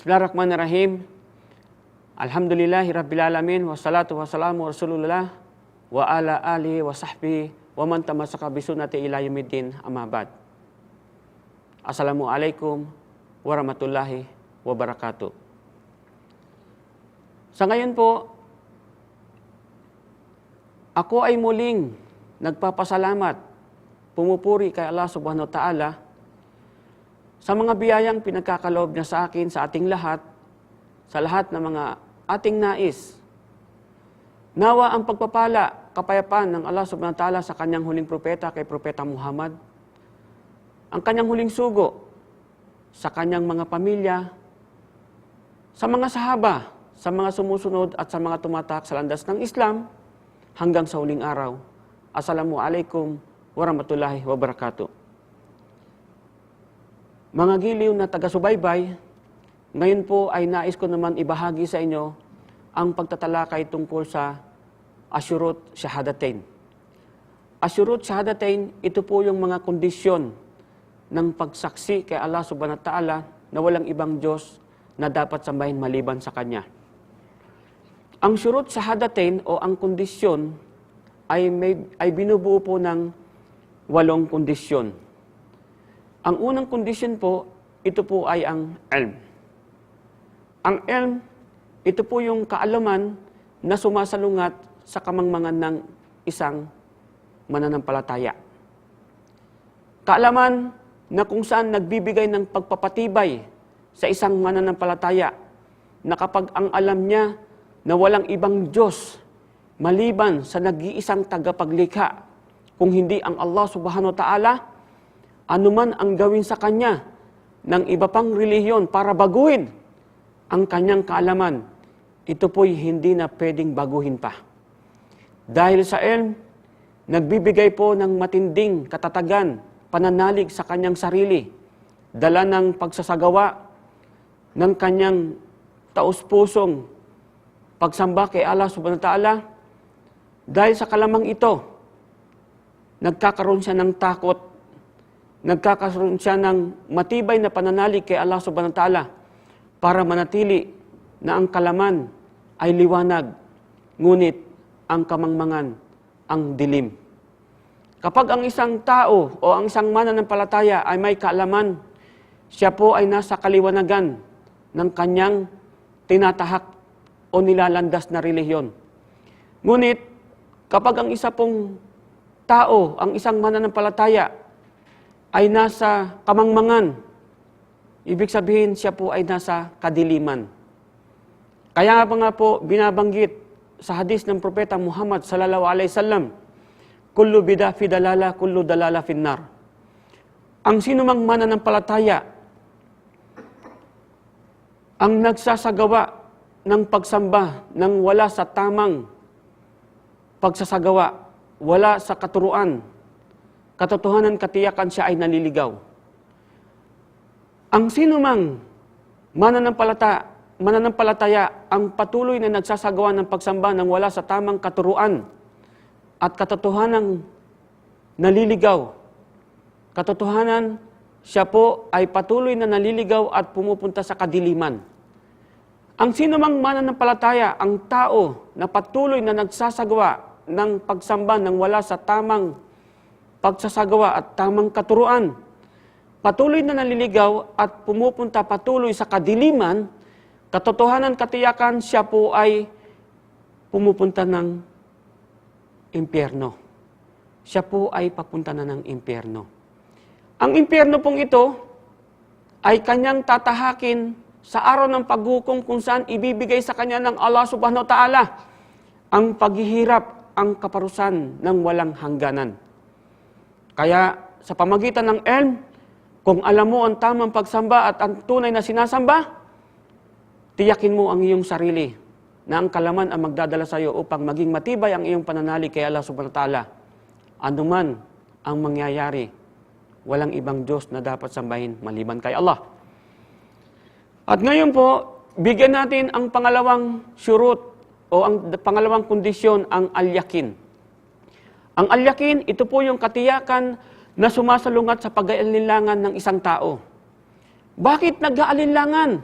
Bismillahirrahmanirrahim. Alhamdulillahi Alamin. Wassalatu wassalamu Rasulullah wa ala alihi wa sahbihi wa man tamasaka bisunati ila yaumiddin amma ba'd. Assalamualaikum warahmatullahi wabarakatuh. Sa ngayon po, ako ay muling nagpapasalamat, pumupuri kay Allah subhanahu wa ta'ala sa mga biyayang pinagkakaloob niya sa akin, sa ating lahat, sa lahat ng mga ating nais. Nawa ang pagpapala, kapayapaan ng Allah subhanahu wa ta'ala sa kanyang huling propeta kay Propeta Muhammad, ang kanyang huling sugo sa kanyang mga pamilya, sa mga sahaba, sa mga sumusunod at sa mga tumatak sa landas ng Islam hanggang sa huling araw. Assalamualaikum warahmatullahi wabarakatuh. Mga giliw na taga-subaybay, ngayon po ay nais ko naman ibahagi sa inyo ang pagtatalakay tungkol sa Asyurut Shahadatain. Asyurut Shahadatain, ito po yung mga kondisyon ng pagsaksi kay Allah subhanahu wa ta'ala na walang ibang Diyos na dapat sambahin maliban sa Kanya. Ang syurut shahadatain o ang kondisyon ay, may, ay binubuo po ng walong kondisyon. Ang unang kondisyon po, ito po ay ang ilm. Ang ilm, ito po yung kaalaman na sumasalungat sa kamangmangan ng isang mananampalataya. Kaalaman na kung saan nagbibigay ng pagpapatibay sa isang mananampalataya na kapag ang alam niya na walang ibang Diyos maliban sa nag-iisang tagapaglikha kung hindi ang Allah subhanahu wa ta'ala, anuman ang gawin sa kanya ng iba pang relihiyon para baguhin ang kanyang kaalaman, ito po'y hindi na pwedeng baguhin pa. Dahil sa ilm, nagbibigay po ng matinding katatagan, pananalig sa kanyang sarili, dala ng pagsasagawa ng kanyang taus-pusong pagsamba kay Allah subhanahu wa ta'ala, dahil sa kalamang ito, nagkakaroon siya ng takot, nagkakaroon siya ng matibay na pananalig kay Allah subhanahu wa ta'ala para manatili na ang kalaman ay liwanag, ngunit ang kamangmangan ang dilim. Kapag ang isang tao o ang isang mananampalataya ay may kaalaman, siya po ay nasa kaliwanagan ng kanyang tinatahak o nilalandas na relihiyon. Ngunit, kapag ang isa pong tao, ang isang mananampalataya, ay nasa kamangmangan, ibig sabihin siya po ay nasa kadiliman. Kaya nga pa nga po binabanggit sa hadis ng propeta Muhammad sallallahu alaihi wasallam, kullu bida fi dalala, kullu dalala finnar. Ang sinumang mananampalataya ang nagsasagawa ng pagsamba ng wala sa tamang pagsasagawa, wala sa katuruan, katotohanan, katiyakan siya ay naliligaw. Ang sinumang mananampalata, mananampalataya ang patuloy na nagsasagawa ng pagsamba ng wala sa tamang katuruan at katotohanan naliligaw. Katotohanan, siya po ay patuloy na naliligaw at pumupunta sa kadiliman. Ang sino mang mananampalataya, ang tao na patuloy na nagsasagawa ng pagsamba ng wala sa tamang pagsasagawa at tamang katuruan, patuloy na naliligaw at pumupunta patuloy sa kadiliman, katotohanan, katiyakan, siya po ay pumupunta ng impyerno. Siya po ay papunta na ng impyerno. Ang impyerno pong ito ay kanyang tatahakin sa araw ng paghukom kung saan ibibigay sa kanya ng Allah subhanahu wa ta'ala ang paghihirap, ang kaparusan ng walang hangganan. Kaya sa pamagitan ng elm, kung alam mo ang tamang pagsamba at ang tunay na sinasamba, tiyakin mo ang iyong sarili na ang kalaman ang magdadala sa iyo upang maging matibay ang iyong pananalig kay Allah subhanahu ta'ala. Ano man ang mangyayari, walang ibang Diyos na dapat sambahin maliban kay Allah. At ngayon po, bigyan natin ang pangalawang syurut o ang pangalawang kondisyon, ang alyakin. Ang alyakin, ito po yung katiyakan na sumasalungat sa pag-aalinlangan ng isang tao. Bakit nag-aalinlangan?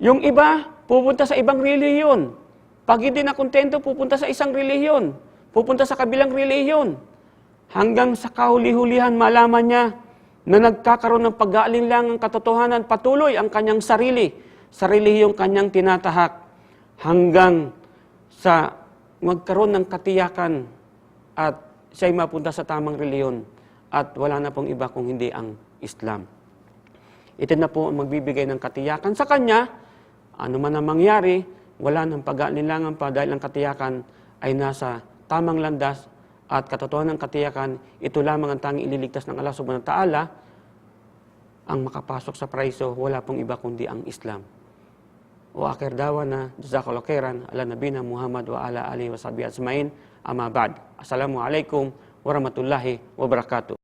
Yung iba, pupunta sa ibang reliyon. Pag hindi na kontento, pupunta sa isang reliyon. Pupunta sa kabilang reliyon. Hanggang sa kahuli-hulihan, malaman niya na nagkakaroon ng pag-aalinlangang katotohanan, patuloy ang kanyang sarili, sa relihiyong kanyang tinatahak, hanggang sa magkaroon ng katiyakan at siya'y mapunta sa tamang reliyon at wala na pong iba kung hindi ang Islam. Ito na po ang magbibigay ng katiyakan sa kanya. Ano man ang mangyari, wala nang pag-aalinlangan pa dahil ang katiyakan ay nasa tamang landas at katotohanan ng katiyakan, ito lamang ang tanging ililigtas ng Allah subhanahu wa ta'ala ang makapasok sa paraiso, wala pong iba kundi ang Islam. O akhir dawana, jazakallahu khairan, ala nabina Muhammad wa ala alihi wa sahbihi ajmain, amma ba'd. Assalamualaikum warahmatullahi wabarakatuh.